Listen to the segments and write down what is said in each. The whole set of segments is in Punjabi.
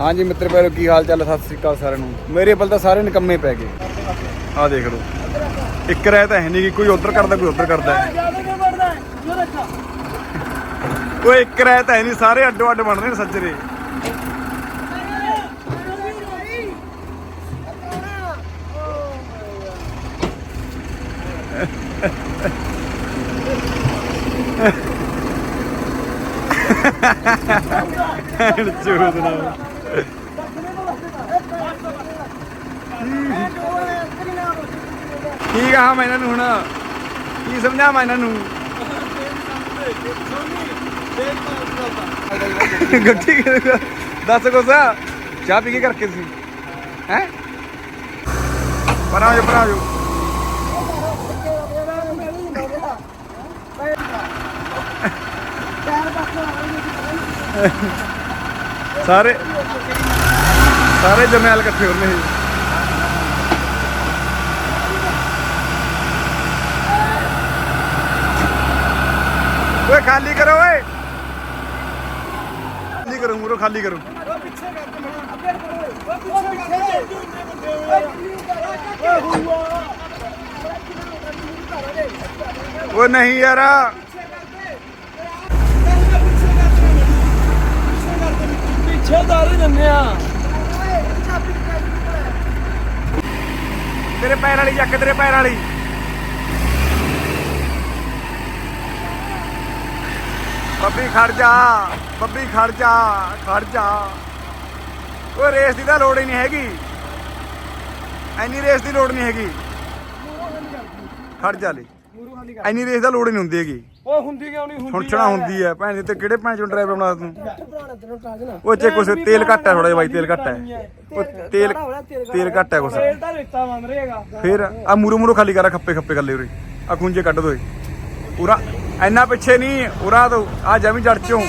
ਹਾਂਜੀ ਮਿੱਤਰ ਪਿਆਰੋ ਕੀ ਹਾਲ ਚਾਲ ਹੈ? ਸਤਿ ਸ੍ਰੀ ਅਕਾਲ ਸਾਰਿਆਂ ਨੂੰ। ਮੇਰੇ ਵੱਲ ਤਾਂ ਸਾਰੇ ਨਿਕੰਮੇ ਪੈ ਗਏ। ਆਹ ਦੇਖ ਲਓ। ਇੱਕ ਰਹਿ ਤਾਂ ਹੈ ਨਹੀਂ ਕਿ ਕੋਈ ਉਧਰ ਕਰਦਾ, ਕੋਈ ਉਧਰ ਕਰਦਾ। ਹੈ ਇੱਕ ਰਹਿ ਤਾਂ ਹੈ ਨਹੀਂ ਸਾਰੇ ਅੱਡੋ ਅੱਡ ਬਣ ਰਹੇ ਨੇ ਸੱਜਰੇ। ਚੂਦ ਨਾ ਕੀ ਕਹਾਂ ਮੈਂ ਇਹਨਾਂ ਨੂੰ ਹੁਣ ਕੀ ਸਮਝਾਵਾਂ ਇਹਨਾਂ ਨੂੰ? ਗੱਡੀ ਕਿਹੜਾ- ਦੱਸ ਕੋਸਾ ਚਾਹ ਪੀ ਕੇ ਕਰਕੇ ਸੀ। ਹੈ? ਪਰਾਂ ਜੋ ਪਰਾਂ ਜੋ ਸਾਰੇ ਸਾਰੇ ਜਰਨੈਲ ਇਕੱਠੇ ਹੋ ਸੀ ਖਾਲੀ ਕਰੋ ਓਏ। ਖਾਲੀ ਕਰੋ, ਮੂਰੋ ਖਾਲੀ ਕਰੋ। ਉਹ ਨਹੀਂ ਯਾਰ। ਪਿੱਛੇ ਦਾਰੇ ਜੰਨੇ ਆ ਤੇਰੇ ਪੈਰ ਵਾਲੀ ਚੱਕ, ਤੇਰੇ ਪੈਰ ਵਾਲੀ। ਬੱਬੀ ਖੜ ਜਾ ਬੱਬੀ ਖੜ ਜਾ ਖੜ ਜਾ। ਓਏ ਰੇਸ ਦੀ ਤਾਂ ਲੋੜ ਹੀ ਨਹੀਂ ਹੈਗੀ। ਐਨੀ ਰੇਸ ਦੀ ਲੋੜ ਨਹੀਂ ਹੈਗੀ। ਖੜ ਜਾ ਲੈ। ਐਨੀ ਰੇਸ ਦਾ ਲੋੜ ਹੀ ਨਹੀਂ ਹੁੰਦੀ ਹੈਗੀ। ਓ ਹੁੰਦੀ ਕਿਉਂ ਨਹੀਂ? ਹੁੰਦੀ ਹੁਣ ਹੁੰਦੀ ਹੈ ਭੈਣ ਦੇ ਤੇ ਕਿਹੜੇ ਭੈਣ ਚੋਂ ਡਰਾਈਵਰ ਬਣਾ ਤੂੰ? ਉਹ ਚ ਕੁਛ ਤੇਲ ਘੱਟ ਹੈ ਥੋੜਾ ਜਿਹਾ ਬਾਈ ਤੇਲ ਘੱਟ ਹੈ। ਉਹ ਤੇਲ ਤੇਲ ਘੱਟ ਹੈ ਕੁਛ। ਤੇਲ ਤਾਂ ਰੇਤਾ ਮੰਨ ਰਹੇਗਾ। ਫਿਰ ਆ ਮੂਰੋ ਮੂਰੋ ਖਾਲੀ ਕਰਾ ਖੱਪੇ ਖੱਪੇ ਕੱਲੇ ਉਰੇ। ਆ ਖੁੰਝੇ ਕੱਢ ਦੋਏ ਪੂਰਾ ਇੰਨਾ ਪਿੱਛੇ ਨਹੀਂ ਉਰਾ ਤੋਂ ਆ ਜਮੀ ਜੜ ਚੋਂ।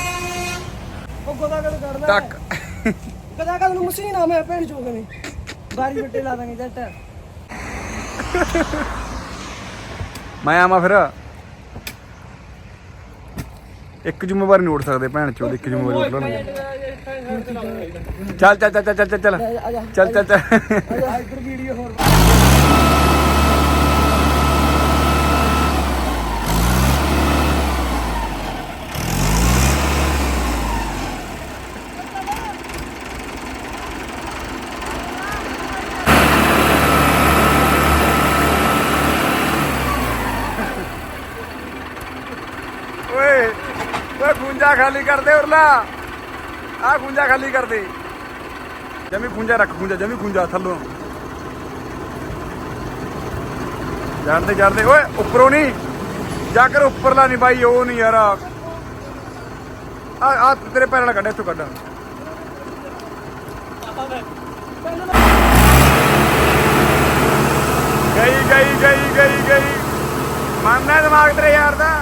ਉਹ ਗੋਦਾ ਕਦ ਕਰਦਾ ਟੱਕ ਗਦਾ ਕਦ ਨੂੰ ਮਸ਼ੀਨ ਆ ਮੈਂ ਭੇੜ ਨੇ ਬਾਰੀ ਬੱਟੇ ਲਾ ਦਾਂਗੇ ਜੱਟ। ਮੈਂ ਆਵਾਂ ਫਿਰ। ਇੱਕ ਜ਼ਿੰਮੇਵਾਰੀ ਨਹੀਂ ਉੱਠ ਸਕਦੇ ਭੈਣ ਚੋਦ ਇੱਕ ਜ਼ਿੰਮੇਵਾਰੀ ਉੱਠ ਲੈਣਗੇ ਚੱਲ ਚੱਲ ਚੱਲ ਚੱਲ ਚੱਲ ਚੱਲ ਚੱਲ। ਚੱਲ ਇੱਧਰ ਵੀਡੀਓ ਹੋਰ ਓਏ ਓਏ ਖਾਲੀ ਕਰ ਦੇ ਉਰਲਾ। ਆ ਖੁੰਝਾ ਖਾਲੀ ਕਰ ਦੇ। ਜਮੀ ਖੁੰਝਾ ਰੱਖ ਖੁੰਝਾ, ਜਮੀ ਖੁੰਝਾ ਥੱਲੋਂ। ਜਾਣਦੇ ਜਾਣਦੇ। ਓਏ, ਉੱਪਰੋਂ ਨਹੀਂ। ਜਾ ਕਰ ਉੱਪਰਲਾ ਨਹੀਂ ਬਾਈ, ਉਹ ਨਹੀਂ ਯਾਰ। ਆ ਆ ਤੇਰੇ ਪੈਰਾਂ ਨਾਲ ਕੱਢ, ਇੱਥੋਂ ਕੱਢ। ਗਈ ਗਈ ਗਈ ਗਈ ਗਈ। ਮੰਨਦਾ ਦਿਮਾਗ ਤੇਰੇ ਯਾਰ ਦਾ।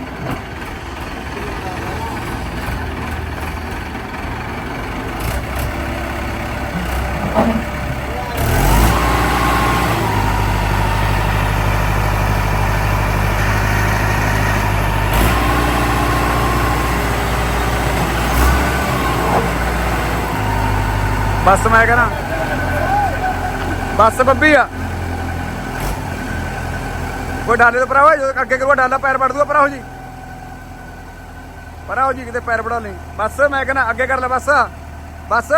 ਬਸ ਮੈਂ ਕਹਣਾ। ਬਸ ਬੱਬੀ ਆ। ਕੋਈ ਡਾਲੇ ਤੋਂ ਪਰਾ ਹੋ ਜਦੋਂ ਅੱਗੇ ਕਰਵਾ ਡਾਲਾ ਪੈਰ ਵੜ ਦੂਗਾ ਪਰਾ ਹੋ ਜੀ। ਪਰਾ ਹੋ ਜੀ, ਕਿਤੇ ਪੈਰ ਵੜਾ ਲਈ। ਬਸ ਮੈਂ ਕਹਿੰਦਾ ਅੱਗੇ ਕਰ ਲੈ ਬਸ। ਬਸ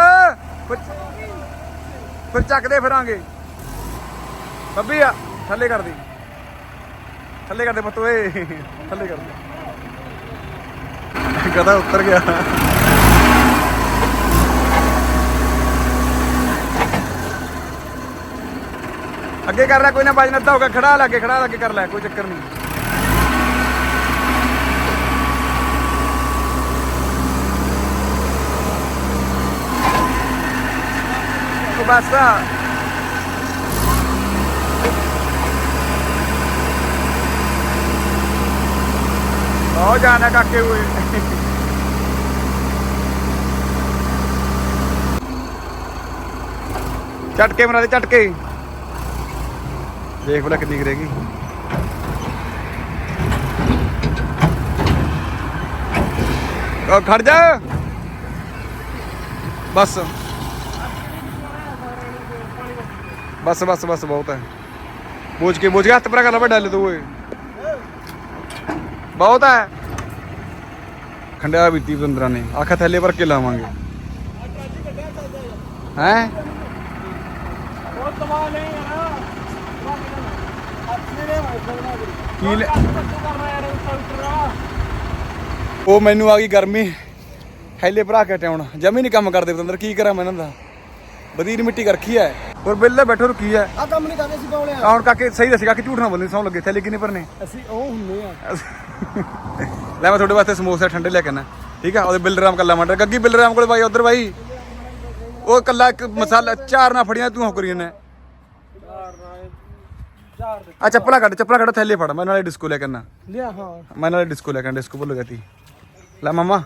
ਫਿਰ ਚੱਕਦੇ ਫਿਰਾਂਗੇ। ਬੱਬੀ ਆ, ਥੱਲੇ ਕਰ ਦੀ। ਥੱਲੇ ਕਰ ਦੇ ਪੁੱਤ ਥੱਲੇ ਕਰ ਦੇ। ਗਦਾ ਉੱਤਰ ਗਿਆ। अगे कर रहा कोई ना बजना होगा खड़ा लागे खड़ा लागे कर लै कोई चक्कर नहीं बहुत जाने काके हुए झटके मना झटके ਦੇਖ ਭਲਾ ਕਿੰਨੀ ਕੁ ਰਹਿ ਗਈ ਉਹ ਖੜ ਜਾ ਬਸ ਬਸ ਬਸ ਬਸ ਬਹੁਤ ਹੈ ਬੋਝ ਕੇ ਬੋਝ ਕੇ ਹੱਥ ਪਰਾ ਕਰ ਲਾ ਵੱਡਾ ਲੈ ਤੂੰ ਓਏ ਬਹੁਤ ਹੈ ਖੰਡਿਆ ਬੀਤੀ ਬੰਦਰਾਂ ਨੇ ਆਖਾ ਥੱਲੇ ਭਰ ਕੇ ਉਹ ਲੈ ਕੀ ਮੈਨੂੰ ਆ ਗਈ ਗਰਮੀ। ਥੈਲੇ ਭਰਾ ਕੇ ਟਾਉਣ ਜਮੀ ਨਹੀਂ ਕੰਮ ਕਰਦੇ ਬਤੰਦਰ ਕੀ ਕਰਾਂ ਮੈਂ ਇਹਨਾਂ ਦਾ? ਬਦੀਰ ਮਿੱਟੀ ਕਰ ਰੱਖੀ ਹੈ ਹੋਰ ਬਿੱਲੇ ਬੈਠੋ ਰੁਕੀ ਹੈ ਆ ਕੰਮ ਨਹੀਂ ਕਰਦੇ ਸੀ ਪਾਉਣੇ ਆ। ਹੁਣ ਕਾਕੇ ਸਹੀ ਦੱਸੀ ਕਾਕੇ ਝੂਠ ਨਾ ਬੋਲੀ ਸੌਂ ਲੱਗੇ ਥੈਲੇ ਕਿੰਨੇ ਭਰਨੇ। ਅਸੀਂ ਉਹ ਹੁੰਨੇ ਆ। ਲੈ ਮੈਂ ਤੁਹਾਡੇ ਵਾਸਤੇ ਸਮੋਸੇ ਠੰਡੇ ਲੈ ਕੇ ਆਣਾ ਠੀਕ ਆ ਉਹਦੇ ਬਿੱਲਰਾਮ ਕੱਲਾ ਮੰਡਰ ਗੱਗੀ ਬਿੱਲਰਾਮ ਕੋਲ ਬਾਈ ਉਧਰ ਬਾਈ। ਉਹ ਕੱਲਾ ਇੱਕ ਮਸਾਲਾ ਚਾਰ ਨਾ ਫੜੀਆਂ ਤੂੰ ਹੋ ਕਰੀ ਨੇ ਚਾਰ ਦੇ ਆ ਚੱਪਲਾਂ ਕੱਢ ਚੱਪਲਾਂ ਕੱਢ ਥੈਲੇ ਫੜ ਮੈਂ ਨਾਲੇ ਡਿਸਕੋ ਲੈ ਕੇ ਆਣਾ ਲਿਆ ਹਾਂ। ਮੈਂ ਨਾਲੇ ਡਿਸਕੋ ਲੈ ਕੇ ਆਣਾ ਡਿਸਕੋ ਭੁੱਲ ਗਈ ਲੈ ਮਾਮਾ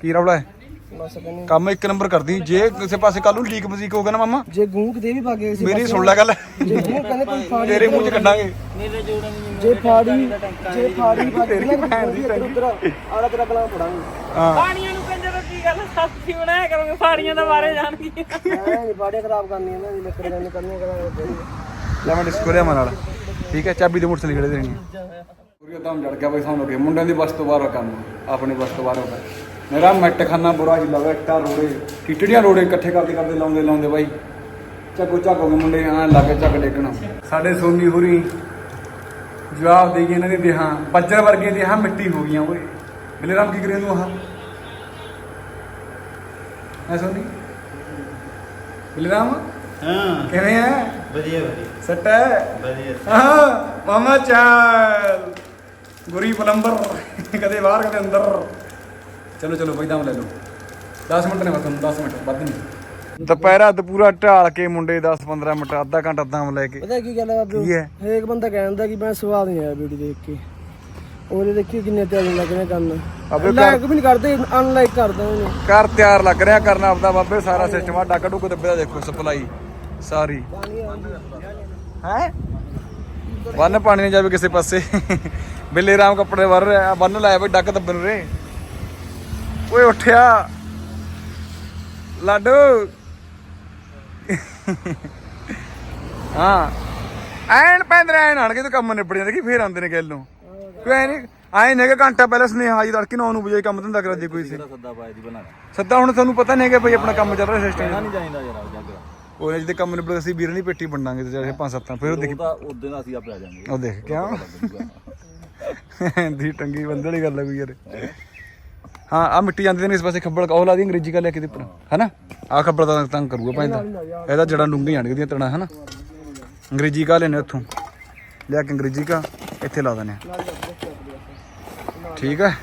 ਕੀ ਰੌਲਾ ਹੈ? ਬਸ ਕਹਿੰਦੇ ਕੰਮ ਇੱਕ ਨੰਬਰ ਕਰਦੀ ਜੇ ਕਿਸੇ ਪਾਸੇ ਕੱਲ ਨੂੰ ਲੀਕ ਬਜ਼ੀਕ ਹੋ ਗਿਆ ਨਾ ਮਾਮਾ ਜੇ ਗੂੰਕ ਦੇ ਵੀ ਭਾਗੇ ਸੀ ਮੇਰੀ ਸੁਣ ਲੈ ਗੱਲ। ਜੇ ਗੂੰਕ ਕਹਿੰਦੇ ਕੋਈ ਫਾੜੀ ਤੇਰੇ ਮੂੰਹ 'ਚ ਕੱਢਾਂਗੇ। ਜੇ ਫਾੜੀ ਜੇ ਫਾੜੀ ਭਾਗੇ ਨਾ ਉਧਰ ਆਲਾ ਤੇਰਾ ਕਲਾਮ ਪੜਾਂਗੇ ਹਾਂ। ਪਾਣੀਆਂ ਨੂੰ ਕਹਿੰਦੇ ਤਾਂ ਕੀ ਗੱਲ ਸਬਜ਼ੀ ਬਣਾਇਆ ਕਰੋਗੇ ਪਾਣੀਆਂ ਦਾ ਬਾਰੇ ਜਾਣਗੀ ਨਹੀਂ ਬਾੜੀਆਂ ਖਰਾਬ ਕਰਨੀਆਂ ਨਾ ਜੀ ਲੱਕੜ ਜਾਨੀ ਕਰਨੀਆਂ ਕਰਾਂਗੇ ਲੈ ਮੈਂ ਡਿਸਕੋ ਲਿਆ ਨਾਲ। ਠੀਕ ਹੈ ਚਾਬੀ ਤੇ ਮੋਟਰਸਾਈਕਲ ਖੜੇ ਦੇਣੀ ਪੂਰੀ ਦਮ ਜੜ ਗਿਆ ਬਈ ਸਾਨੂੰ ਲੱਗੇ ਮੁੰਡਿਆਂ ਦੀ ਬਸ ਤੋਂ ਬਾਹਰ ਆ ਕੰਮ। ਆਪਣੀ ਬਸ ਤੋਂ ਬਾਹਰ ਹੋ ਗਿਆ। ਮੇਰਾ ਮਿੱਟ ਖਾਨਾ ਬੁਰਾ ਜਿਹਾ ਲੱਗਾ ਇੱਟਾਂ ਰੋੜੇ। ਕਿਟੜੀਆਂ ਰੋੜੇ ਇਕੱਠੇ ਕਰਦੇ ਕਰਦੇ ਲਾਉਂਦੇ ਲਾਉਂਦੇ ਬਾਈ। ਚੱਕੋ ਚੱਕ ਹੋ ਗਏ ਮੁੰਡੇ ਆਂ ਲੱਗੇ ਚੱਕ ਡੇਕਣਾ ਸਾਡੇ ਸੋਨੀ ਹੋਰੀ ਜਵਾਬ ਦੇ ਗਏ ਇਹਨਾਂ ਦੀ ਦੇਹਾਂ ਬੱਜਰ ਵਰਗੇ ਦੇਹਾਂ ਮਿੱਟੀ ਹੋ ਗਈਆਂ ਓਏ। ਬਿਲੇ ਰਾਮ ਕੀ ਕਰੇ ਤੂੰ ਆਹ? ਐ ਸੋਨੀ ਬਿਲੇ ਰਾਮ? ਹਾਂ। ਕਿਵੇਂ ਹੈ ਵਧੀਆ ਵਧੀਆ। ਸੱਟ ਹੈ? ਵਧੀਆ। ਹਾਂ ਮਾਮਾ ਚਾਲ। ਗੁਰੀ ਪਲੰਬਰ। ਕਦੇ ਬਾਹਰ ਕਦੇ ਅੰਦਰ। ਚਲੋ ਚਲੋ ਬਈ ਦਮ ਲੈ ਲਓ। 10 ਮਿੰਟ ਨੇ ਬਸ ਤੁਹਾਨੂੰ 10 ਮਿੰਟ ਵੱਧ ਨਹੀਂ। ਦੁਪਹਿਰਾ ਤੇ ਪੂਰਾ ਢਾਲ ਕੇ ਮੁੰਡੇ 10 15 ਮਿੰਟ ਅੱਧਾ ਘੰਟਾ ਦਮ ਲੈ ਕੇ। ਪਤਾ ਕੀ ਗੱਲ ਹੈ ਬਾਬੂ? ਕੀ ਹੈ? ਹਰੇਕ ਬੰਦਾ ਕਹਿੰਦਾ ਕਿ ਮੈਂ ਸਵਾਦ ਨਹੀਂ ਆਇਆ ਵੀਡੀਓ ਦੇਖ ਕੇ। ਉਹਦੇ ਦੇਖੀ ਕਿੰਨੇ ਤਿਆਰੀ ਲੱਗ ਰਹੇ ਕਰਨ ਅਬੇ ਲਾਈਕ ਵੀ ਨਹੀਂ ਕਰਦੇ ਅਨਲਾਈਕ ਕਰਦਾ ਉਹਨੂੰ। ਘਰ ਤਿਆਰ ਲੱਗ ਰਿਹਾ ਕਰਨਾ ਆਪਦਾ ਬਾਬੇ ਸਾਰਾ ਸਿਸਟਮ ਆ। ਡੱਕ ਡੁੱਕ ਦੱਬੇ ਦਾ ਦੇਖੋ ਸਪਲਾਈ ਸਾਰੀ। ਹੈ? ਬੰਨ ਪਾਣੀ ਨਹੀਂ ਜਾਵੇ ਕਿਸੇ ਪਾਸੇ। ਬਿੱਲੇ ਰਾਮ ਕੱਪੜੇ ਵਰ ਰਿਹਾ ਬੰਨ ਲਾਇਆ ਬਈ ਡੱਕ ਦੱਬਣ ਰੇ। ਓਏ ਉੱਠਿਆ। ਲਾਡੂ। ਹਾਂ। ਐਨ ਪੈਂਦਰੇ ਐਨ ਆਣਗੇ ਤੇ ਕੰਮ ਨਿਬੜ ਜਾਂਦੇ ਕਿ ਫੇਰ ਆਉਂਦੇ ਨੇ ਗੱਲ ਨੂੰ। ਕੋਈ ਐ ਨਹੀਂ ਆਏ ਨੇ ਕਿ ਘੰਟਾ ਪਹਿਲਾਂ ਸੁਨੇਹਾ ਜੀ ਤੜਕੇ 9 ਵਜੇ ਕੰਮ ਧੰਦਾ ਕਰਾ ਜੇ ਕੋਈ ਸੀ। ਸੱਦਾ ਪਾਇਆ ਦੀ ਬਣਾਣਾ ਸੱਦਾ ਹੁਣ ਤੁਹਾਨੂੰ ਪਤਾ ਨਹੀਂ ਹੈਗਾ ਭਈ ਆਪਣਾ ਕੰਮ ਚੱਲ ਰਿਹਾ ਸਿਸਟਮ ਨਹੀਂ ਚਾਹੀਦਾ ਯਾਰ ਜੱਗ ਉਹ ਜਿਹਦੇ ਕੰਮ ਨਿਬੜ ਅਸੀਂ ਵੀਰ ਨਹੀਂ ਪੇਟੀ ਵੰਡਾਂਗੇ ਤੇ ਜਿਹੜੇ ਪੰਜ ਸੱਤਾਂ ਫਿਰ ਉਹ ਦੇਖ। ਉਹ ਤਾਂ ਉਦੋਂ ਦਾ ਅਸੀਂ ਆਪੇ ਆ ਜਾਾਂਗੇ। ਉਹ ਦੇਖ ਕਿਆ? ਦੀ ਟੰਗੀ ਬੰਦੇ ਵਾਲੀ ਗੱਲ ਕੋਈ ਯਾਰ। ਹਾਂ ਆ ਮਿੱਟੀ ਜਾਂਦੀ ਨੇ ਇਸ ਪਾਸੇ ਖੱਬਲ ਉਹ ਲਾ ਦੀ ਅੰਗਰੇਜ਼ੀ ਕਾ ਲੈ ਕੇ ਦੇ ਉੱਪਰ। ਹੈਨਾ? ਆ ਖੱਬਲ ਤਾਂ ਤੰਗ ਕਰੂਗਾ ਪੈਂਦਾ ਇਹਦਾ। ਜੜਾਂ ਡੂੰਘੀ ਜਾਣਗੇ ਦੀਆਂ ਤਣਾ ਹੈਨਾ? ਅੰਗਰੇਜ਼ੀ ਕਾ ਲੈਨੇ ਉੱਥੋਂ ਲਿਆ ਕੇ ਅੰਗਰੇਜ਼ੀ ਕਾ ਇੱਥੇ ਲਾ ਦਨੇ ਠੀਕ ਹੈ